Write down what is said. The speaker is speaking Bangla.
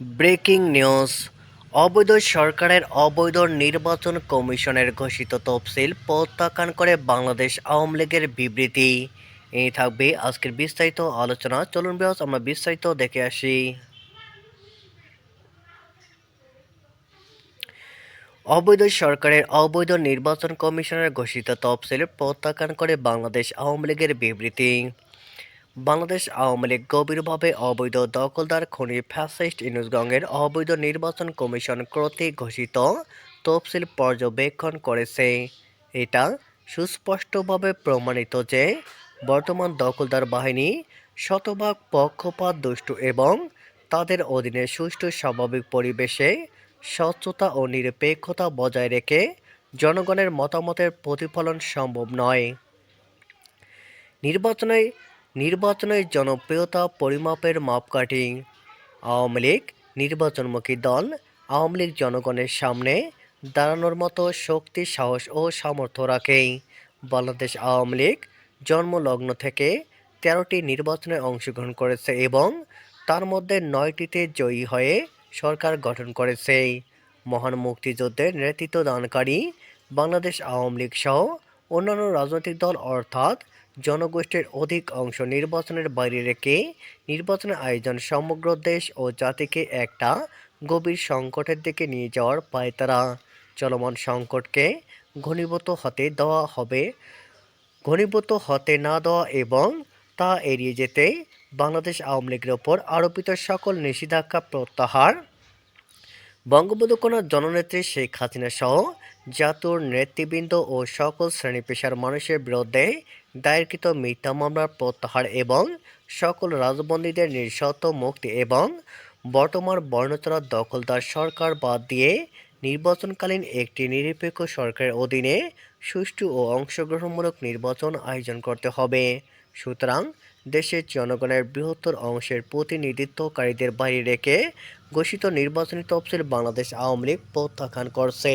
Breaking news. অবৈধ সরকারের অবৈধ নির্বাচন কমিশনের ঘোষিত তফসিল প্রত্যাখ্যান করে বাংলাদেশ আওয়ামী লীগের বিবৃতি। এই থাকবে আজকের বিস্তারিত আলোচনা। চলুন বিহাস আমরা বিস্তারিত দেখে আসি। অবৈধ সরকারের অবৈধ নির্বাচন কমিশনের ঘোষিত তফসিল প্রত্যাখ্যান করে বাংলাদেশ আওয়ামী লীগের বিবৃতি। বাংলাদেশ আওয়ামী লীগ গভীরভাবে অবৈধ দখলদার খনি ফ্যাসিস্ট ইনুসগঙ্গের অবৈধ নির্বাচন কমিশন কর্তৃক ঘোষিত তফসিল পর্যবেক্ষণ করেছে। এটা সুস্পষ্টভাবে প্রমাণিত যে বর্তমান দখলদার বাহিনী শতভাগ পক্ষপাত, দুষ্টু এবং তাদের অধীনে সুষ্ঠু স্বাভাবিক পরিবেশে স্বচ্ছতা ও নিরপেক্ষতা বজায় রেখে জনগণের মতামতের প্রতিফলন সম্ভব নয়। নির্বাচনে নির্বাচনের জনপ্রিয়তা, পরিমাপের মাপকাঠি। আওয়ামী লীগ নির্বাচনমুখী দল আওয়ামী লীগ জনগণের সামনে দাঁড়ানোর মতো শক্তি, সাহস ও সামর্থ্য রাখে বাংলাদেশ আওয়ামী লীগ জন্মলগ্ন থেকে তেরোটি নির্বাচনে অংশগ্রহণ করেছে এবং তার মধ্যে নয়টিতে জয়ী হয়ে সরকার গঠন করেছে। মহান মুক্তিযুদ্ধের নেতৃত্ব দানকারী বাংলাদেশ আওয়ামী লীগ সহ অন্যান্য রাজনৈতিক দল অর্থাৎ জনগোষ্ঠীর অধিক অংশ নির্বাচনের বাইরে রেখে নির্বাচনের আয়োজন সমগ্র দেশ ও জাতিকে একটা গভীর সংকটের দিকে নিয়ে যাওয়ার পায় তারা। চলমান সংকটকে ঘনীভূত হতে দেওয়া হবে, ঘনীভূত হতে না দেওয়া এবং তা এড়িয়ে যেতে বাংলাদেশ আওয়ামী লীগের ওপর আরোপিত সকল নিষেধাজ্ঞা প্রত্যাহার বঙ্গবন্ধু জননেত্রী শেখ হাসিনা সহ জাতীয় নেতৃবৃন্দ ও সকল শ্রেণি পেশার মানুষের বিরুদ্ধে দায়েরকৃত মিথ্যা মামলার প্রত্যাহার এবং সকল রাজবন্দীদের নিঃশর্ত মুক্তি এবং বর্তমান বর্ণচরা দখলদার সরকার বাদ দিয়ে নির্বাচনকালীন একটি নিরপেক্ষ সরকারের অধীনে সুষ্ঠু ও অংশগ্রহণমূলক নির্বাচন আয়োজন করতে হবে। সুতরাং দেশের জনগণের বৃহত্তর অংশের প্রতিনিধিত্বকারীদের বাইরে রেখে ঘোষিত নির্বাচনী তফসিল বাংলাদেশ আওয়ামী লীগ প্রত্যাখ্যান করছে।